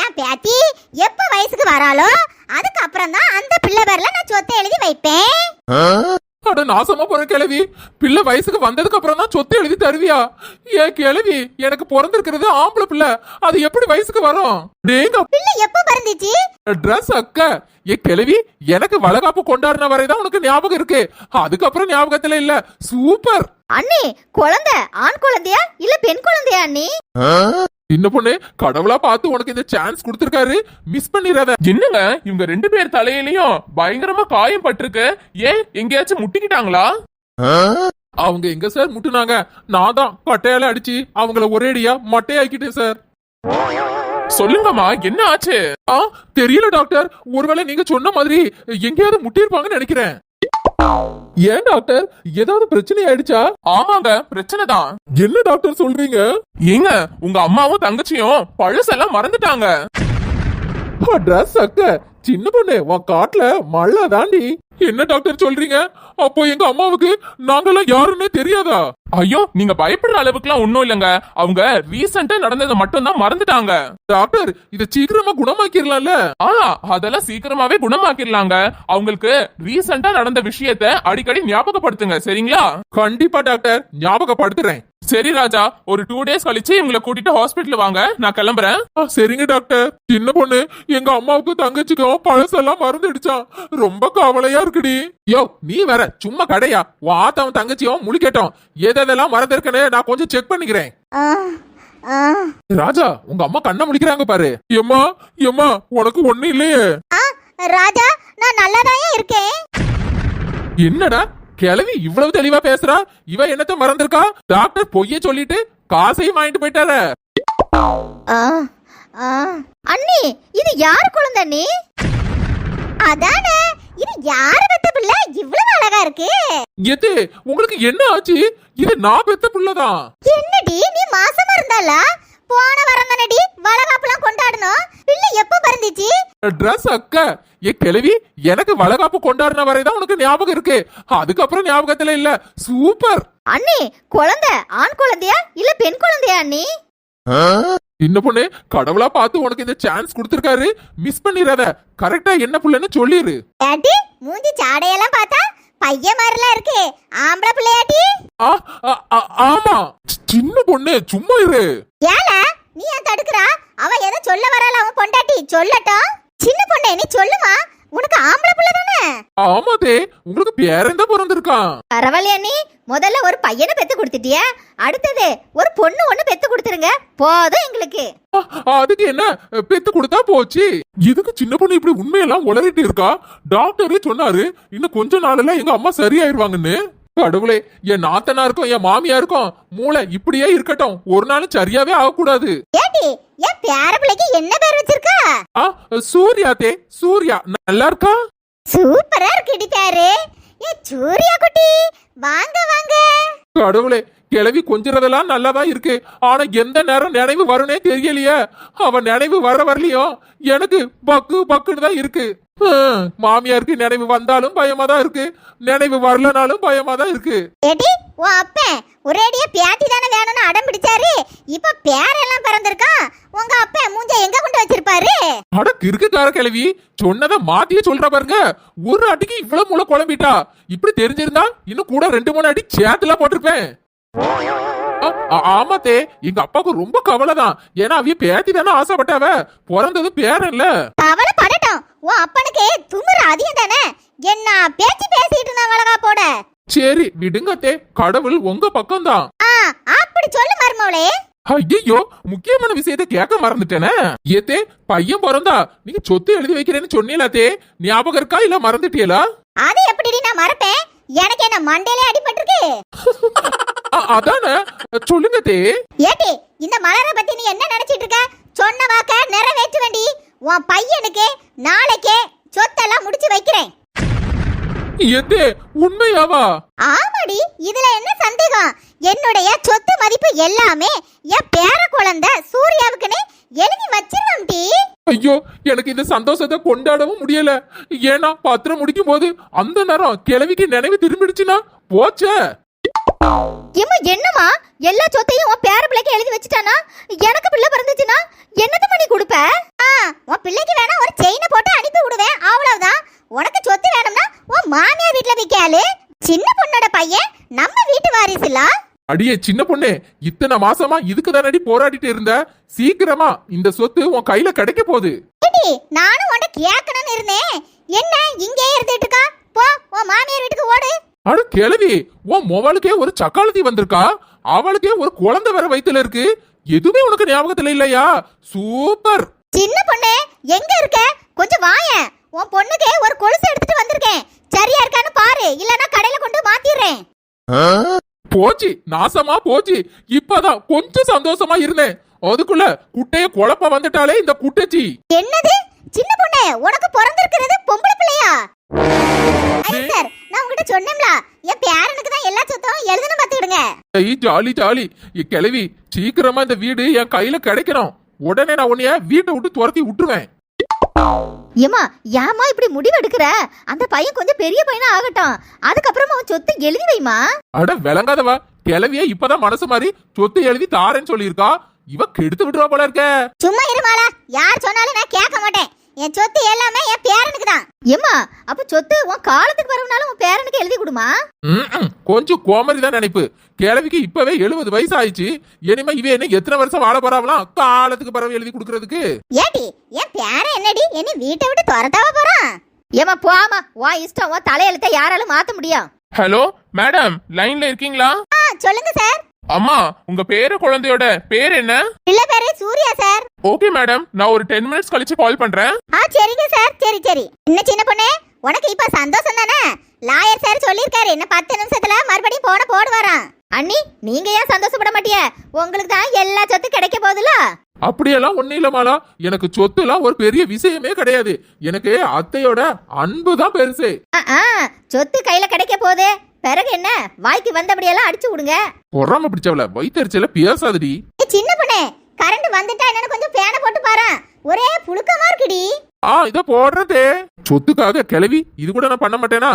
என் பேத்தி? எப்ப வயசுக்கு வராளோ? அதுக்கப்புறம் தான் அந்த பிள்ளை பேர்ல நான் சொத்தை எழுதி வைப்பேன். அட நாசமா போற கிழவி. பிள்ளை வயசுக்கு வந்ததுக்கு அப்புறம் தான் சொத்து எழுதி தருவியா? ஏன் கிழவி எனக்கு பிறந்திருக்கிறது ஆம்பளை பிள்ளை. அது எப்படி வயசுக்கு வரும்? டேங்க. பிள்ளை எப்ப பிறந்துச்சு? ட்ரெஸ் அக்க. ஏ கிழவி எனக்கு வளகாப்பு கொண்டாடின வரைதான் உனக்கு ஞாபகம் இருக்கு. அதுக்கப்புறம் ஞாபகத்துல இல்ல. சூப்பர் அண்ணி குழந்தை ஆண் குழந்தையா? இல்ல பெண் குழந்தையா அண்ணி? சின்ன பொண்ணு கடவுளா பார்த்து உனக்கு இந்த சான்ஸ் கொடுத்திருக்காரு. மிஸ் பண்ணிடாத என்னங்க? இவங்க ரெண்டு பேர் தலையிலயும் பயங்கரமா காயம் பட்டிருக்கு. ஏன் எங்கேயாச்சும் முட்டிக்கிட்டாங்களா? அவங்க எங்க சார் முட்டுனாங்க? நான் தான் கட்டையால அடிச்சு அவங்கள ஒரேடியா மட்டையாக்கிட்டேன் சார் சொல்லுங்கம்மா என்ன ஆச்சு? ஆ தெரியல டாக்டர் ஒருவேளை நீங்க சொன்ன மாதிரி எங்கேயாவது முட்டியிருப்பாங்கன்னு நினைக்கிறேன். ஏன் டாக்டர்? ஏதாவது பிரச்சனை ஆயிடுச்சா? ஆமாங்க பிரச்சனை தான். என்ன டாக்டர் சொல்றீங்க? ஏங்க உங்க அம்மாவும் தங்கச்சியும் பழசெல்லாம் மறந்துட்டாங்க. ட்ரெஸ் அக்க சின்ன பொண்ணு உன் காட்டுல மழை தாண்டி. என்ன டாக்டர் சொல்றீங்க? அப்போ எங்க அம்மாவுக்கு நாங்கெல்லாம் யாருன்னே தெரியாதா? ஐயோ நீங்க பயப்படுற அளவுக்குலாம் ஒண்ணும் இல்லங்க. அவங்க ரீசெண்டா நடந்ததை மட்டும் தான் மறந்துட்டாங்க. டாக்டர் இத சீக்கிரமா குணமாக்கிடலாம்ல ஆ அதெல்லாம் சீக்கிரமாவே குணமாக்கிடலாங்க அவங்களுக்கு ரீசெண்டா நடந்த விஷயத்த அடிக்கடி ஞாபகப்படுத்துங்க சரிங்களா? கண்டிப்பா டாக்டர் ஞாபகப்படுத்துறேன். சரி ராஜா ஒரு டூ டேஸ் கழிச்சு இவங்களை கூட்டிட்டு ஹாஸ்பிட்டல் வாங்க. நான் கிளம்புறேன். சரிங்க டாக்டர். சின்ன பொண்ணு எங்க அம்மாவுக்கு தங்கச்சிக்கும் பழசெல்லாம் மறந்துடுச்சான் ரொம்ப கவலையா இருக்குடி. யோ நீ வேற சும்மா கடையா. உன் ஆத்தாவும் தங்கச்சியும் முழிக்கட்டும். எதெல்லாம் மறந்துருக்கனே நான் கொஞ்சம் செக் பண்ணிக்கிறேன். ராஜா உங்க அம்மா கண்ணை முழிக்கிறாங்க பாரு. எம்மா எம்மா உனக்கு ஒண்ணு இல்லையே. ராஜா நான் நல்லாதான் இருக்கேன். என்னடா கிழவி இவ்வளவு தெளிவா பேசுறா? இவ என்னத்த மறந்திருக்கா? டாக்டர் பொய்ய சொல்லிட்டு காசையும் வாங்கிட்டு போயிட்டாரு. அண்ணி இது யார் குழந்தை அண்ணி அதானே. இது யாரு பெத்த பிள்ளை? இவ்வளவு அழகா இருக்கு. எது? உங்களுக்கு என்ன ஆச்சு? இது நான் பெத்த புள்ளதான் என்னடி நீ மாசமா இருந்தாளா? போன வாரம் தானடி வளகாப்புலாம் கொண்டாடணும் பிள்ளை எப்ப பிறந்துச்சு? ட்ரெஸ் அக்க ஏ கிழவி எனக்கு வளகாப்பு கொண்டாடின வரைதான் உனக்கு ஞாபகம் இருக்கு. அதுக்கப்புறம் ஞாபகத்துல இல்ல. சூப்பர் அண்ணி குழந்தை ஆண் குழந்தையா? இல்ல பெண் குழந்தையா அண்ணி? சின்ன பொண்ணு கடவுளா பார்த்து உனக்கு இந்த சான்ஸ் கொடுத்திருக்காரு. மிஸ் பண்ணிடாத கரெக்டா என்ன புள்ளன்னு சொல்லிரு. ஏட்டி மூஞ்சி சாடையெல்லாம் பார்த்தா பையன் மாதிரிலாம் இருக்கு. ஆம்பளை பிள்ளையாட்டி. ஆமா. சின்ன பொண்ணு சும்மா இரு. ஏல நீ ஏன் தடுக்கிறா? அவ ஏதோ சொல்ல வரால அவன் பொண்டாட்டி சொல்லட்டும். சின்ன பொண்ணே நீ சொல்லுமா? உனக்கு ஆம்பளை பிள்ளை தானே? ஆமாதே உங்களுக்கு பேரன் தான் பிறந்திருக்கான். பரவாயில்லையா நீ முதல்ல ஒரு பையனை பெத்து கொடுத்துட்டிய அடுத்தது ஒரு பொண்ணு ஒண்ணு பெத்து கொடுத்துருங்க போதும் எங்களுக்கு. அதுக்கு என்ன பெத்து கொடுத்தா போச்சு. இதுக்கு சின்ன பொண்ணு இப்படி உண்மையெல்லாம் உளறிட்டு இருக்கா? டாக்டரே சொன்னாரு இன்னும் கொஞ்ச நாள்ல எங்க அம்மா சரியாயிருவாங்கன்னு. கடவுளே என் நாத்தனாருக்கும் என் மாமியாருக்கும் மூளை இப்படியே இருக்கட்டும். ஒரு நாளும் சரியாவே ஆகக்கூடாது. ஏட்டி என் பேர பிள்ளைக்கு என்ன பேர் வச்சிருக்கா? ஆ சூர்யா தே சூர்யா நல்லா இருக்கா? சூப்பரா இருக்குடி பேரு. ஏ சூர்யா குட்டி வாங்க வாங்க. கடவுளே கிளவி கொஞ்சிறதெல்லாம் நல்லாதான் இருக்கு. ஆனா எந்த நேரம் நினைவு வரும்னே தெரியலையே. அவ நினைவு வர வரலையும் எனக்கு பக்கு பக்குன்னு தான் இருக்கு. மாமியாருக்கு நினைவு வந்தாலும் பயமா தான் இருக்கு. நினைவு வரலனாலும் பயமா தான் இருக்கு. ஏடி உன் அப்பன் ஒரேடியா பேத்தி தானே வேணும்னு அடம் பிடிச்சாரு? இப்ப பேரெல்லாம் பிறந்திருக்கான் உங்க அப்பன் மூஞ்ச எங்க கொண்டு வச்சிருப்பாரு? அட கிறுக்குக்கார கிளவி சொன்னதை மாத்தியே சொல்ற பாருங்க. ஒரு அடிக்கு இவ்வளவு மூளை குழம்பிட்டா? இப்படி தெரிஞ்சிருந்தா இன்னும் கூட ரெண்டு மூணு அடி சேர்த்துல போட்டிருப்பேன். ஆமாத்தே எங்க அப்பாவுக்கு ரொம்ப கவலை தான் ஏன்னா அவிய பேத்தி தானே ஆசைப்பட்டாவ பிறந்தது பேரன் இல்ல. கவலை படட்டும் உன் அப்பனுக்கு துமுறு அதிகம் தானே? என்ன பேச்சு பேசிட்டு இருந்தா வளகா போட? சரி விடுங்கத்தே கடவுள் உங்க பக்கம்தான். ஆ அப்படி சொல்லு மருமவளே. ஐயோ முக்கியமான விஷயத்தை கேட்க மறந்துட்டேனே. ஏத்தே பையன் பிறந்தா நீங்க சொத்து எழுதி வைக்கிறேன்னு சொன்னீங்களாத்தே ஞாபகம் இருக்கா இல்ல மறந்துட்டீங்களா அது எப்படி நான் மறப்பேன்? எனக்கு என்ன மண்டையிலே அடிபட்டிருக்கு? அதானே. சொல்லுங்க தே ஏட்டி இந்த மலரை பத்தி நீ என்ன நினைச்சிட்டு இருக்க? சொன்ன வாக்க நிறைவேற்ற வேண்டி உன் பையனுக்கு நாளைக்கே சொத்தெல்லாம் முடிச்சு வைக்கிறேன். எத்தே உண்மையாவா? ஆமாடி இதுல என்ன சந்தேகம்? என்னுடைய சொத்து மதிப்பு எல்லாமே என் பேர குழந்தை சூர்யாவுக்குன்னு எழுதி வச்சிருவோம் டி. ஐயோ எனக்கு இந்த சந்தோஷத்தை கொண்டாடவும் முடியல. ஏன்னா பத்திரம் முடிக்கும் போது அந்த நேரம் கிழவிக்கு நினைவு திரும்பிடுச்சுன்னா போச்சே. ஏமா என்னம்மா? எல்லா சொத்தையும் உன் பேர பிள்ளைக்கு எழுதி வச்சுட்டானா? எனக்கு பிள்ளை பிறந்துச்சுன்னா என்னது பண்ணி கொடுப்ப? உன் பிள்ளைக்கு வேணா ஒரு செயினை போட்டு அனுப்பி விடுவேன். அவ்வளவுதான். உனக்கு சொத்து வேணும்னா உன் மாமியார் வீட்டுல விக்காளு சின்ன பொண்ணோட பையன் நம்ம வீட்டு வாரிசுல. அடியே சின்ன பொண்ணு இத்தனை மாசமா இதுக்கு தானடி போராடிட்டு இருந்த? சீக்கிரமா இந்த சொத்து உன் கையில கிடைக்க போகுது. நானும் உன்கிட்ட கேட்கணும்னு இருந்தேன். என்ன இங்கேயே இருந்துட்டு இருக்கா? போ உன் மாமியார் வீட்டுக்கு ஓடு. அட கிழவி உன் மொபைலுக்கே ஒரு சக்காலத்தி வந்திருக்கா? அவளுக்கே ஒரு குழந்தை வேற வயித்துல இருக்கு. எதுவுமே உனக்கு ஞாபகத்துல இல்லையா? சூப்பர். சின்ன பொண்ணு எங்க இருக்க? கொஞ்சம் வாயேன். உன் பொண்ணுக்கு ஒரு கொலுசு எடுத்துட்டு வந்திருக்கேன். சரியா இருக்கான்னு பாரு இல்லனா கடையில கொண்டு மாத்திடுறேன். போச்சு நாசமா போச்சு. இப்பதான் கொஞ்சம் சந்தோஷமா இருந்தேன். அதுக்குள்ள குட்டைய குழப்ப வந்துட்டாலே இந்த குட்டச்சி. என்னது? சின்ன பொண்ணு உனக்கு பிறந்திருக்கிறது பொம்பளை பிள்ளையா? ஐ சார் நான் உங்ககிட்ட சொன்னேன்ல. என் பேரனுக்கு தான் எல்லா சொத்தும் எழுதுன பாத்துக்கிடுங்க ஐய் ஜாலி ஜாலி. இ கிழவி சீக்கிரமா இந்த வீடு என் கையில கிடைக்கணும். உடனே நான் உன்னைய வீட்டை விட்டு துரத்தி விட்டுருவேன். ஏமா ஏமா இப்படி முடிவு எடுக்கிற அந்த பையன் கொஞ்சம் பெரிய பையனா ஆகட்டும். அதுக்கப்புறமா அவன் சொத்தை எழுதி வைமா அட விளங்காதவா. கிளவிய இப்பதான் மனசு மாதிரி சொத்து எழுதி தாரேன்னு சொல்லியிருக்கா. இவ கெடுத்து விட்டுருவா போல இருக்க. சும்மா இருமாளா யார் சொன்னாலும் நான் கேட்க மாட்டேன். என் சொத்து எல்லாமே என் பேரனுக்கு தான். ஏமா அப்ப சொத்து உன் காலத்துக்கு வரவுனாலும் உன் பேரனுக்கு எழுதி கொடுமா. கொஞ்சம் கோமரி தான் நினைப்பு. கிழவிக்கு இப்பவே எழுபது வயசு ஆயிடுச்சு இனிமே இவ என்ன எத்தனை வருஷம் வாழ போறாவலாம் காலத்துக்கு பறவை எழுதி கொடுக்கறதுக்கு. ஏடி என் பேரன் என்னடி? என்ன வீட்டை விட்டு துரத்தாவ போறான்? ஏமா போமா உன் இஷ்டம் உன் தலையெழுத்த யாராலும் மாத்த முடியும். ஹலோ மேடம் லைன்ல இருக்கீங்களா? ஆ சொல்லுங்க சார். அம்மா உங்க பேரு குழந்தையோட பேர் என்ன? பிள்ளை பேரு சூர்யா சார். ஓகே மேடம் நான் ஒரு டென் மினிட்ஸ் கழிச்சு கால் பண்றேன். ஆ சரிங்க சார் சரி சரி. என்ன சின்ன பொண்ணு? உனக்கு இப்ப சந்தோஷம் தானே? லாயர் சார் சொல்லியிருக்காரு என்ன பத்து நிமிஷத்துல மறுபடியும் போன போடுவாராம். அண்ணி நீங்க ஏன் சந்தோஷப்பட மாட்டிய? உங்களுக்கு தான் எல்லா சொத்து கிடைக்க போகுதுல? அப்படியெல்லாம் ஒண்ணு இல்ல மாலா. எனக்கு சொத்துலாம் ஒரு பெரிய விஷயமே கிடையாது. எனக்கு அத்தையோட அன்பு தான் பெருசு. ஆ, ஆ, சொத்து கையில கிடைக்க போகுது. பிறகு என்ன? வாய்க்கு வந்தபடியெல்லாம் அடிச்சு விடுங்க. பொறாம பிடிச்சவள வயிற்றுல பேசாதடி ஏ, சின்ன பொண்ணு கரண்ட் வந்துட்டா என்னன்னு கொஞ்சம் பேனை போட்டு பாரு. ஒரே புழுக்கமா இருக்குடி. ஆ இத போடுறதே. சொத்துக்காக கிளவி இது கூட நான் பண்ண மாட்டேனா?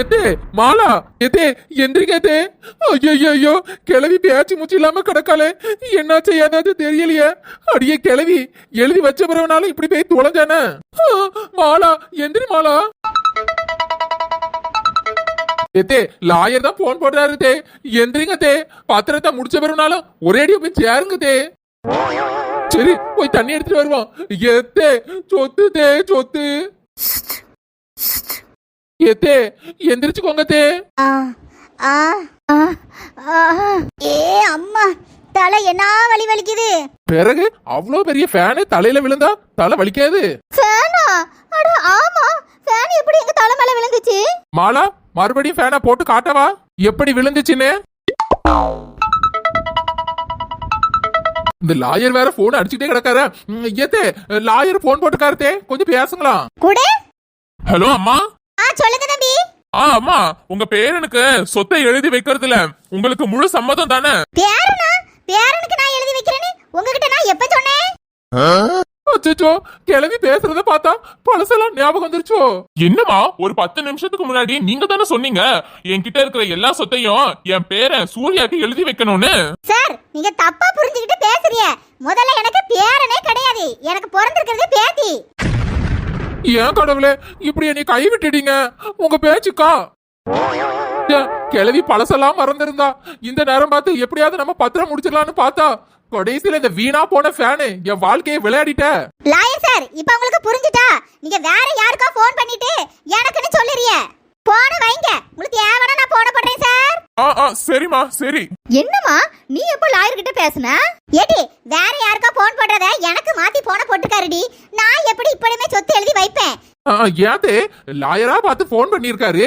எத்தே மாலா எத்தே எந்திரிக்கத்தே ஐயோ கிளவி பேச்சு மூச்சு இல்லாம கிடக்காளே. என்ன செய்யாதது தெரியலையே. அடியே கிளவி எழுதி வச்ச பிறகுனாலும் இப்படி போய் தொலைஞ்சானே மாலா எந்திரி மாலா. ஏத்தே லாயர் தான் போன் போடுறாரு தே எந்திரிங்க தே பத்திரத்தை முடிச்ச பிறகுனாலும் ஒரே அடியா போய் சேருங்க தே சரி போய் தண்ணி எடுத்துட்டு வருவோம். எத்தே சொத்து தே சொத்து. எத்தே எந்திரிச்சுக்கோங்க தே. ஆ, ஆ, ஆ, ஆ. ஏ அம்மா தலை என்ன வலி வலிக்குது? பிறகு அவ்வளோ பெரிய ஃபேனு தலையில விழுந்தா தலை வலிக்காது. ஃபேனா அட ஆமா. ஃபேன் எப்படி எங்க தலை மேல விழுந்துச்சு? மாலா மறுபடியும் ஃபேனை போட்டு காட்டவா? எப்படி விழுந்துச்சுன்னு? இந்த லாயர் வேற போன் அடிச்சுட்டே கிடக்காரு. ம், ஏத்தே லாயர் போன் போட்டுக்காருத்தே கொஞ்சம் பேசுங்களா? கூட? ஹலோ அம்மா. ஆ சொல்லுங்க தம்பி. ஆ அம்மா உங்க பேரனுக்கு சொத்தை எழுதி வைக்கிறதுல உங்களுக்கு முழு சம்மதம் தானே? பேரனா? பேரனுக்கு நான் எழுதி வைக்கிறேன்னு உங்ககிட்ட நான் எப்ப சொன்னேன்? அச்சோ கிளவி பேசுறத பார்த்தா பழசெல்லாம் ஞாபகம் வந்துருச்சோ? என்னம்மா ஒரு பத்து நிமிஷத்துக்கு முன்னாடி நீங்க தானே சொன்னீங்க? என்கிட்ட இருக்கிற எல்லா சொத்தையும் என் பேரன் சூர்யாக்கு எழுதி வைக்கணும்னு. சார் நீங்க தப்பா புரிஞ்சுக்கிட்டு பேசுறீங்க. முதல்ல எனக்கு பேரனே கிடையாது. எனக்கு பிறந்திருக்கிறது பேத்தி. ஏன் கடவுளே இப்படி என்னை கை விட்டுட்டீங்க? உங்க பேச்சுக்கா? கிளவி பழசெல்லாம் மறந்திருந்தா. இந்த நேரம் பார்த்து எப்படியாவது நம்ம பத்திரம் முடிச்சிடலாம்னு பார்த்தா கடைசியில இந்த வீணா போன ஃபேனு என் வாழ்க்கையை விளையாடிட்ட. லாயர் சார் இப்போ உங்களுக்கு புரிஞ்சுட்டா? நீங்க வேற யாருக்கோ ஃபோன் பண்ணிட்டு எனக்குன்னு சொல்லிறிய? போன வைங்க. உங்களுக்கு ஏவனா நான் போன பண்றேன் சார். ஆ ஆ சரிம்மா சரி. என்னம்மா நீ எப்போ லாயர் கிட்ட பேசுன? ஏடி வேற யாருக்கோ ஃபோன் பண்றத எனக்கு மாத்தி போன போட்டுக்காருடி நான் எப்படி இப்படியுமே சொத்து எழுதி வைப்பேன்? ஆ, ஏத்தே லாயரா பார்த்து ஃபோன் பண்ணியிருக்காரு.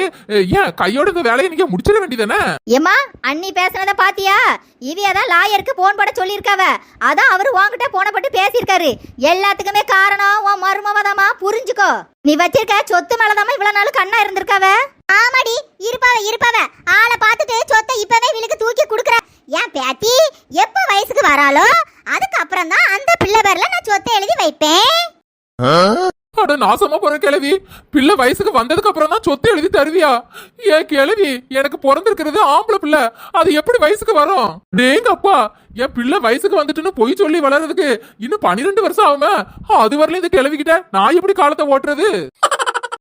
ஏன் கையோட இந்த வேலையை நீங்க முடிச்சிட வேண்டியதானே? ஏம்மா அண்ணி பேசுனத பாத்தியா? இவிய தான் லாயருக்கு போன் போட சொல்லியிருக்காவ. அதான் அவர் உன்கிட்ட போன போட்டு பேசியிருக்காரு. எல்லாத்துக்குமே காரணம் உன் மருமவதமா புரிஞ்சுக்கோ. நீ வச்சிருக்க சொத்து மேலதாம இவ்வளவு நாள் கண்ணா இருந்திருக்காவ? ஆமாடி இருப்பாவ இருப்பாவ. ஆளை பார்த்துட்டு சொத்தை இப்பவே விழுக்கு தூக்கி குடுக்குற. ஏன் பேத்தி எப்ப வயசுக்கு வராளோ அதுக்கப்புறம் தான் அந்த பிள்ளை பேர்ல நான் சொத்தை எழுதி வைப்பேன். அட நாசமா போற கிழவி. பிள்ளை வயசுக்கு வந்ததுக்கு அப்புறம் தான் சொத்து எழுதி தருவியா? ஏன் கிழவி எனக்கு பிறந்திருக்கிறது ஆம்பளை பிள்ளை. அது எப்படி வயசுக்கு வரும்? டேங்க அப்பா என் பிள்ளை வயசுக்கு வந்துட்டுன்னு பொய் சொல்லி வளர்றதுக்கு இன்னும் பன்னிரெண்டு வருஷம் ஆகுமே. அது வரல இந்த கிழவிக்கிட்ட நான் எப்படி காலத்தை ஓட்டுறது?